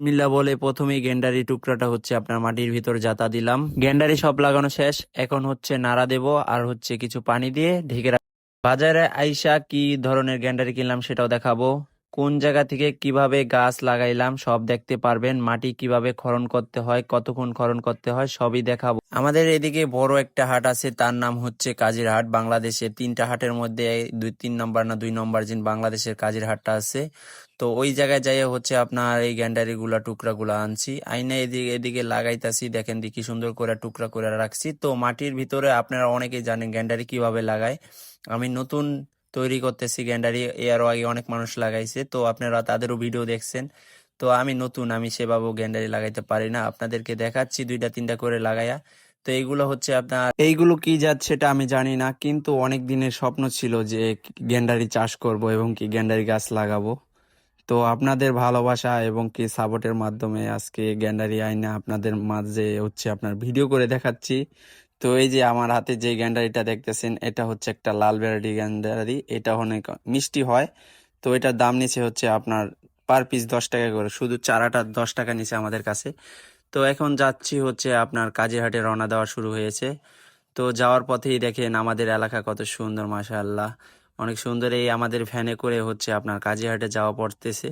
মিল্লা বলে প্রথমেই গেন্ডারি টুকরাটা হচ্ছে আপনার মাটির ভিতর জাতা দিলাম। গেন্ডারি সব লাগানো শেষ। এখন হচ্ছে নাড়া দেব আর হচ্ছে কিছু পানি দিয়ে ঢেকে বাজারে আইসা কি ধরনের গ্যান্ডারি কিনলাম সেটাও দেখাবো। কোন জায়গা থেকে কীভাবে গাছ লাগাইলাম সব দেখতে পারবেন। মাটি কীভাবে খরণ করতে হয়, কতক্ষণ খরণ করতে হয়, সবই দেখাবো। আমাদের এদিকে বড় একটা হাট আছে, তার নাম হচ্ছে কাজির হাট। বাংলাদেশের তিনটা হাটের মধ্যে দুই তিন নম্বর না দুই নম্বর জিন বাংলাদেশের কাজির হাটটা আছে। তো ওই জায়গায় যাই হচ্ছে আপনার এই গ্যান্ডারি গুলা টুকরা গুলা আনছি। আইনা এদিকে এদিকে লাগাইতাছি, দেখেন দি কি সুন্দর করে টুকরা করে রাখছি। তো মাটির ভিতরে আপনারা অনেকেই জানেন গ্যান্ডারি কীভাবে লাগায়। আমি নতুন তৈরি করতেছি, গ্যান্ডারি এরও আগে অনেক মানুষ লাগাইছে। তো আপনারা তাদেরও ভিডিও দেখছেন। তো আমি নতুন, আমি সেভাবেও গ্যান্ডারি লাগাইতে পারি না। আপনাদেরকে দেখাচ্ছি দুইটা, তিনটা করে লাগাইয়া তো এইগুলো হচ্ছে আপনার এইগুলো কি জাত সেটা আমি জানি না, কিন্তু অনেক দিনের স্বপ্ন ছিল যে গ্যান্ডারি চাষ করব এবং কি গ্যান্ডারি গাছ লাগাবো। তো আপনাদের ভালোবাসা এবং কি সাপোর্টের মাধ্যমে আজকে গ্যান্ডারি আইনা আপনাদের মাঝে হচ্ছে আপনার ভিডিও করে দেখাচ্ছি। তো এই যে আমার হাতে যে গ্যান্ডারিটা দেখতেছেন, এটা হচ্ছে একটা লাল ভ্যারাইটি গ্যান্ডারি। এটা অনেক মিষ্টি হয়। তো এটার দাম নিচে হচ্ছে আপনার পার পিস দশ টাকা করে। শুধু চারাটা দশ টাকা নিচে আমাদের কাছে। তো এখন যাচ্ছি হচ্ছে আপনার কাজীরহাটে রওনা দেওয়া শুরু হয়েছে। তো যাওয়ার পথেই দেখেন আমাদের এলাকা কত সুন্দর, মাশাআল্লাহ। অনেক সুন্দর এই আমাদের ভ্যানে করে হচ্ছে আপনার কাজীরহাটে যাওয়া পড়তেছে।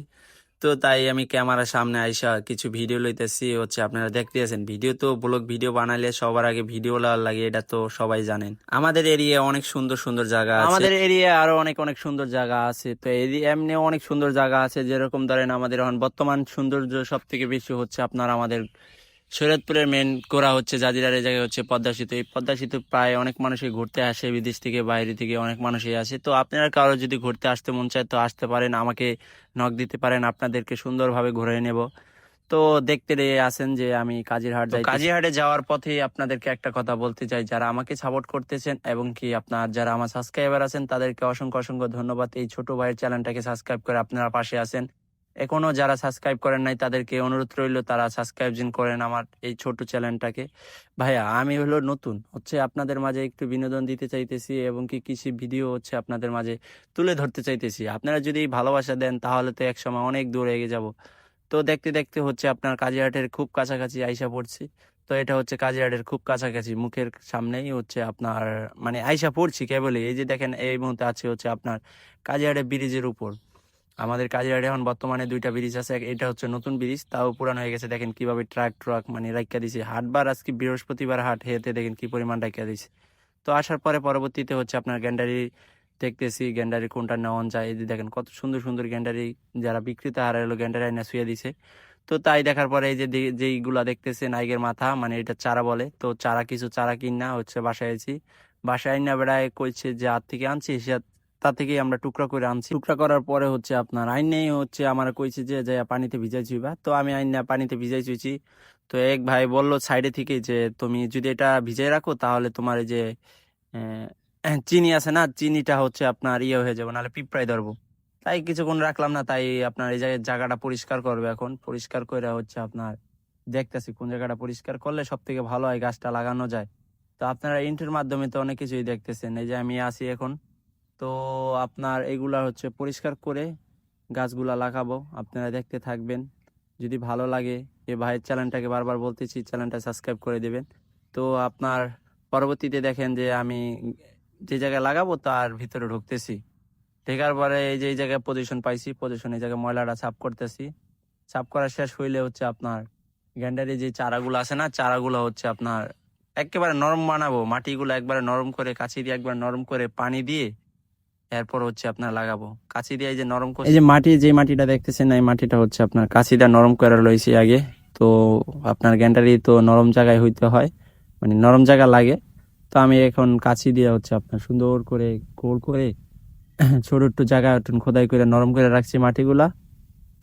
তো তাই আমি ক্যামেরার সামনে আইসা কিছু ভিডিও লইতেছি। হচ্ছে আপনারা দেখতে আছেন ভিডিও তো ব্লগ ভিডিও বানাইলে সবার আগে ভিডিও লাল লাগে, এটা তো সবাই জানেন। আমাদের এরিয়া অনেক সুন্দর সুন্দর জায়গা আছে। আমাদের এরিয়া আরও অনেক অনেক সুন্দর জায়গা আছে। তো এমনি অনেক সুন্দর জায়গা আছে, যেরকম ধরেন আমাদের এখন বর্তমান সৌন্দর্য সব থেকে বেশি হচ্ছে আপনার আমাদের শরীয়তপুরের মেন করা হচ্ছে জাজিরার এই জায়গায় হচ্ছে পদ্মা সেতু। এই পদ্মা সেতু প্রায় অনেক মানুষই ঘুরতে আসে বিদেশ থেকে বাইরে থেকে অনেক মানুষই আসে। তো আপনারা কারও যদি ঘুরতে আসতে মন চায় তো আসতে পারেন আমাকে নক দিতে পারেন আপনাদেরকে সুন্দরভাবে ঘুরে নেব। তো দেখতে রে আছেন যে আমি কাজিরহাট যাই কাজিরহাটে যাওয়ার পথে আপনাদেরকে একটা কথা বলতে চাই যারা আমাকে সাপোর্ট করতেছেন এবং কি আপনার যারা আমার সাবস্ক্রাইবার আছেন তাদেরকে অসংখ্য অসংখ্য ধন্যবাদ। এই ছোট ভাইয়ের চ্যানেলটাকে সাবস্ক্রাইব করে আপনারা পাশে আছেন। এখনও যারা সাবস্ক্রাইব করেন নাই, তাদেরকে অনুরোধ রইল, তারা সাবস্ক্রাইব করেন আমার এই ছোট চ্যানেলটাকে ভাইয়া, আমি হলো নতুন, হচ্ছে আপনাদের মাঝে একটু বিনোদন দিতে চাইতেছি এবং কি কৃষি ভিডিও হচ্ছে আপনাদের মাঝে তুলে ধরতে চাইতেছি। আপনারা যদি ভালোবাসা দেন, তাহলে তো একসময় অনেক দূর এগিয়ে যাব। তো দেখতে দেখতে হচ্ছে আপনার কাজিয়াটের খুব কাছাকাছি আইসা পড়ছি। তো এটা হচ্ছে কাজিয়াটের খুব কাছাকাছি মুখের সামনেই হচ্ছে আপনার মানে আইসা পড়ছি কেবলই। এই যে দেখেন, এই মুহূর্তে আছে হচ্ছে আপনার কাজিয়াটের ব্রিজের উপর। আমাদের কাজিরাটে এখন বর্তমানে দুইটা ব্রিজ আছে। এটা হচ্ছে নতুন ব্রিজ, তাও পুরানো হয়ে গেছে। দেখেন কীভাবে ট্রাক ট্রাক মানে রাইকা দিছে। হাটবার আজকে বৃহস্পতিবার হাট, হেতে দেখেন কি পরিমাণ রাইকা দিছে। তো আসার পরে পরবর্তীতে হচ্ছে আপনার গ্যান্ডারি দেখতেছি গ্যান্ডারি কোনটা নেওয়া যায়। এই দেখেন কত সুন্দর সুন্দর গ্যান্ডারি, যারা বিক্রেতা হারা হলো গ্যান্ডারি আইনা শুয়ে দিছে। তো তাই দেখার পরে এই যে যেইগুলা দেখতেছে নাইগের মাথা মানে এটা চারা বলে। তো চারা কিছু চারা কিনা হচ্ছে বাসায় আছি বাসায় না বেড়ায় কইছে যে হাত থেকে আনছি সে তা থেকেই আমরা টুকরা করে আনছি। টুকরা করার পরে হচ্ছে আপনার আইনেই হচ্ছে আমার কইছে যে যে পানিতে ভিজাই চুইবা তো আমি আইনা পানিতে ভিজাই চুইছি তো এক ভাই বলল সাইডে থেকে যে, তুমি যদি এটা ভিজাই রাখো, তাহলে তোমার যে চিনি আছে না, চিনিটা হচ্ছে আপনার ইয়ে হয়ে যাবে, নাহলে পিঁপড়ায় ধরবো। তাই কিছুক্ষণ রাখলাম না, তাই আপনার এই জায়গায় জায়গাটা পরিষ্কার করবে এখন। পরিষ্কার করে হচ্ছে আপনার দেখতেছি কোন জায়গাটা পরিষ্কার করলে সব থেকে ভালো হয় গাছটা লাগানো যায়। তো আপনারা ইন্টের মাধ্যমে তো অনেক কিছুই দেখতেছেন। এই যে আমি আছি এখন। তো আপনার এগুলা হচ্ছে পরিষ্কার করে গাছগুলা লাগাবো। আপনারা দেখতে থাকবেন। যদি ভালো লাগে, এ ভাইয়ের চ্যানেলটাকে বারবার বলতেছি, চ্যানেলটা সাবস্ক্রাইব করে দেবেন। তো আপনার পরবর্তীতে দেখেন যে আমি যে জায়গায় লাগাবো, তার ভিতরে ঢুকতেছি। ঢেকার পরে এই যে এই জায়গায় পজিশন পাইছি পজিশন এই জায়গায় ময়লাটা সাফ করতেছি। সাফ করা শেষ হইলে হচ্ছে আপনার গ্যান্ডারি যে চারাগুলো আছে না, চারাগুলো হচ্ছে আপনার একেবারে নরম বানাবো। মাটিগুলো একবারে নরম করে কাছি দিয়ে একবার নরম করে পানি দিয়ে এরপর হচ্ছে আপনার লাগাবো। কাছি দিয়ে এই যে নরম করে এই যে মাটি যে মাটিটা দেখতেছেন এই মাটিটা হচ্ছে আপনার কাছি দিয়ে নরম করে লইছি আগে। তো আপনার গ্যান্ডারি তো নরম জায়গায় হইতে হয় মানে নরম জায়গা লাগে। তো আমি এখন কাছি দিয়ে হচ্ছে আপনার সুন্দর করে গোল করে ছোট একটু জায়গা একটু খোদাই করে নরম করে রাখছি মাটিগুলা।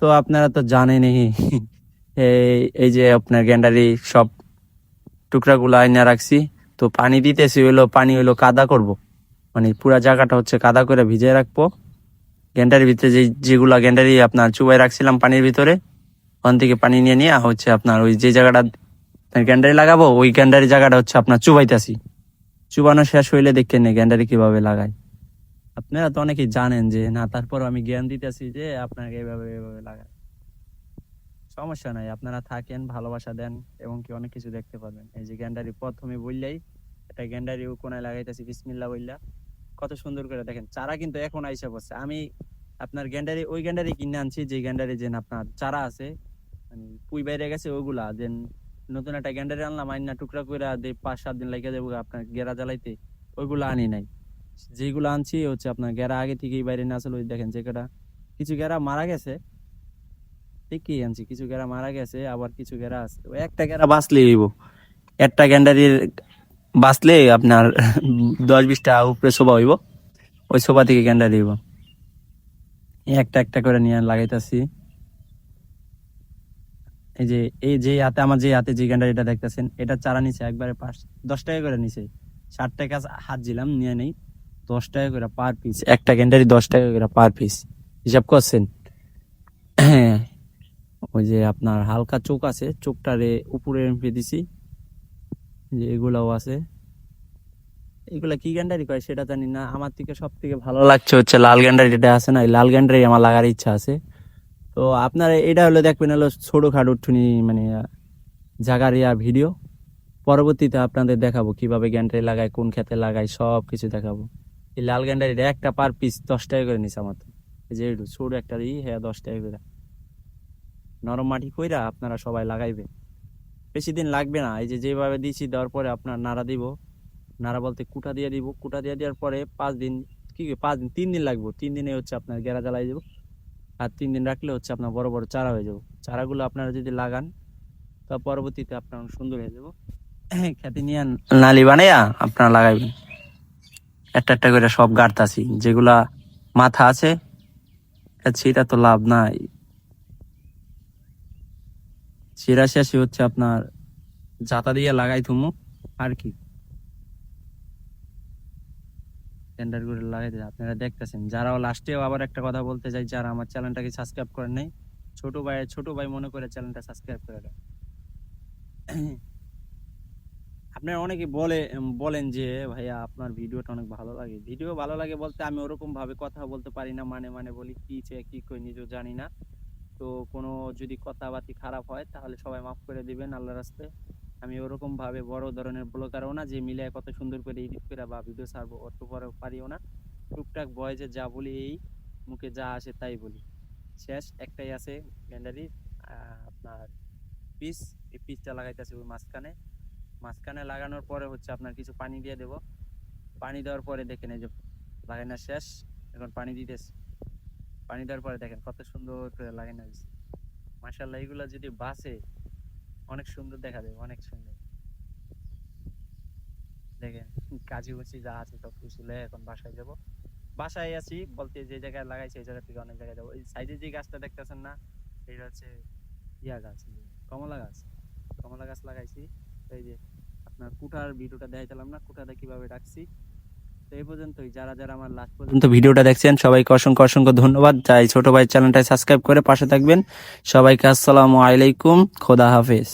তো আপনারা তো জানেনই এই এই যে আপনার গ্যান্ডারি সব টুকরাগুলো আইনা রাখছি। তো পানি দিতেছি হইল পানি হইল কাদা করব। মানে পুরা জায়গাটা হচ্ছে কাদা করে ভিজিয়ে রাখব। গ্যান্ডারির ভিতরে যে, যেগুলা গ্যান্ডারি আপনার চুবাই রাখছিলাম পানির ভিতরে, ওখান থেকে পানি নিয়ে নিয়ে হচ্ছে আপনার ওই যে জায়গাটা গ্যান্ডারি লাগাবো, ওই গ্যান্ডারি জায়গাটা হচ্ছে আপনার চুবাইতাছি। চুবানো শেষ হইলে দেখেন গ্যান্ডারি কীভাবে লাগায়। আপনারা তো অনেকেই জানেন যে, না তারপর আমি জ্ঞান দিতেছি যে আপনাকে এভাবে এভাবে লাগায়। সমস্যা নাই, আপনারা থাকেন, ভালোবাসা দেন, এবং কি অনেক কিছু দেখতে পারবেন। এই যে গ্যান্ডারি প্রথমে বললেই এটা গ্যান্ডারি কোনায় লাগাইতেছি বিসমিল্লা বললা। কত সুন্দর করে দেখেন। চারা কিন্তু এখন আইসা পড়ছে। আমি আপনার গ্যান্ডারি, ওই গ্যান্ডারি কিনে আনছি, যে গ্যান্ডারি যে আপনার চারা আছে মানে পুই বাইরে গেছে, ওইগুলা। দেন নতুন একটা গ্যান্ডারি আনলাম, আইনা টুকরা করে দিয়ে পাঁচ, সাত দিন লেগে যাব আপনার গেরা জ্বালাইতে, ওইগুলো আনি নাই। যেগুলো আনছি হচ্ছে আপনার গেরা আগে থেকেই বাইরে না আসলে ওই দেখেন যে কটা। কিছু গেরা মারা গেছে, ঠিকই আনছি, কিছু গেরা মারা গেছে, আবার কিছু গেরা আছে। একটা গেরা বাঁচলে হইব। একটা গ্যান্ডারির বাঁচলে আপনার দশ বিশটা উপরে শোভা হইব। ওই শোভা থেকে গ্যান্ডারি দিব। একটা একটা করে নিয়ে লাগাইতেছি। এই যে এই যে হাতে, আমার যে হাতে যে গ্যান্ডারিটা দেখতেছেন, এটা চারা নিচে একবারে পাঁচ, দশ টাকা করে নিচে ষাট টাকা হাত দিলাম, নিয়ে নেই। দশ টাকা করে পার পিস একটা গ্যান্ডারি দশ টাকা করে পার পিস হিসাব করছেন? হ্যাঁ ওই যে আপনার হালকা চোখ আছে, চোখটারে উপরে দিছি। যে এগুলাও আছে। এগুলা কি গ্যান্ডারি কয় সেটা জানি না। আমার থেকে সব থেকে ভালো লাগছে হচ্ছে লাল গ্যান্ডারি যেটা আছে না লাল গ্যান্ডারি আমার লাগার ইচ্ছা আছে। তো আপনারা এটা হলো দেখবেন হলো ছোটখাটো টুনি মানে জাগারিয়া ভিডিও। পরবর্তীতে আপনাদের দেখাবো কীভাবে গ্যান্ডারি লাগায়, কোন খেতে লাগায় সব কিছু দেখাবো। এই লাল গ্যান্ডারি একটা পার পিস দশ টাকা করে নিছে আমার যে ছোট একটা ই হ্যাঁ দশ টাকা করে। নরম মাটি কইরা আপনারা সবাই লাগাইবে। বেশি দিন লাগবে না। এই যে যেভাবে দিয়েছি দেওয়ার পরে আপনার নাড়া দিব। নাড়া বলতে কুটা দিয়ে দিব। কুটা দিয়ে দেওয়ার পরে পাঁচ দিন, কি পাঁচ দিন, তিন দিন লাগবে। তিন দিনে হচ্ছে আপনার গেরা জ্বালাই দেবো। আর তিন দিন রাখলে হচ্ছে আপনার বড় বড় চারা হয়ে যাব। চারাগুলো আপনারা যদি লাগান, তা পরবর্তীতে আপনার সুন্দর হয়ে যাব। খ্যাতি নিয়ে নালি বানাইয়া আপনারা লাগাইবেন। একটা একটা করে সব গাড়তাছি। যেগুলা মাথা আছে সেটা তো লাভ নাই। সেরা শেষে হচ্ছে আপনার জাতা দিয়ে লাগাই থুমু। আর কি। টেন্ডার করে লাগাই দেয় আপনারা দেখতেছেন। যারাও লাস্টেও আবার একটা কথা বলতে চাই, যারা আমার চ্যানেলটাকে সাবস্ক্রাইব করেন নাই, ছোট ভাই ছোট ভাই মনে করে চ্যানেলটা সাবস্ক্রাইব করে দেন আপনারা অনেকে বলে বলেন যে, ভাইয়া, আপনার ভিডিওটা অনেক ভালো লাগে। ভিডিও ভালো লাগে বলতে আমি ওরকম ভাবে কথা বলতে পারি না মানে মানে বলি, কি চেয়ে কি কই নিজেও জানি না। তো কোনো যদি কথাবার্তি খারাপ হয়, তাহলে সবাই মাফ করে দিবেন আল্লাহ রাস্তায়। আমি ওরকম ভাবে বড় ধরনের ব্লগারও না, যে মিলে কত সুন্দর করে এডিট করে বা ভিডিও ছাড়বো, অত বড় পারিও না। টুকটাক বয়েজে যা বলি এই, মুখে যা আসে তাই বলি। শেষ, একটাই আছে গ্যান্ডারি আপনার পিস, এই পিসটা লাগাইতেছে ওই মাঝখানে। মাঝখানে লাগানোর পরে হচ্ছে আপনার কিছু পানি দিয়ে দেব। পানি দেওয়ার পরে দেখেন এই যে লাগানো শেষ, এখন পানি দিতেছে। পানি দেওয়ার পরে দেখেন কত সুন্দর করে লাগানো হয়েছে। মাসাল্লাহ এগুলা যদি বাসে অনেক সুন্দর দেখা যাবে অনেক সুন্দর। দেখেন, কাজী উচি যা আছে সব লয়ে এখন বাসায় যাব। বাসায় আছি, বলতে যে জায়গায় লাগাইছি, এই জায়গা থেকে অনেক জায়গায় যাব। এই সাইডে যে গাছটা দেখতেছেন না, এটা হচ্ছে ইয়া গাছ কমলা গাছ। কমলা গাছ লাগাইছি। এই যে আপনার কুঠার ভিডিওটা দেখাইছিলাম না কুঠাটা কীভাবে ডাকছি এই পর্যন্তই। যারা যারা আমার লাস্ট পর্যন্ত ভিডিওটা দেখছেন, সবাইকে অসংখ্য অসংখ্য ধন্যবাদ। যাই, ছোট ভাই চ্যানেলটা সাবস্ক্রাইব করে পাশে থাকবেন। সবাইকে আসসালামু আলাইকুম। খোদা হাফেজ।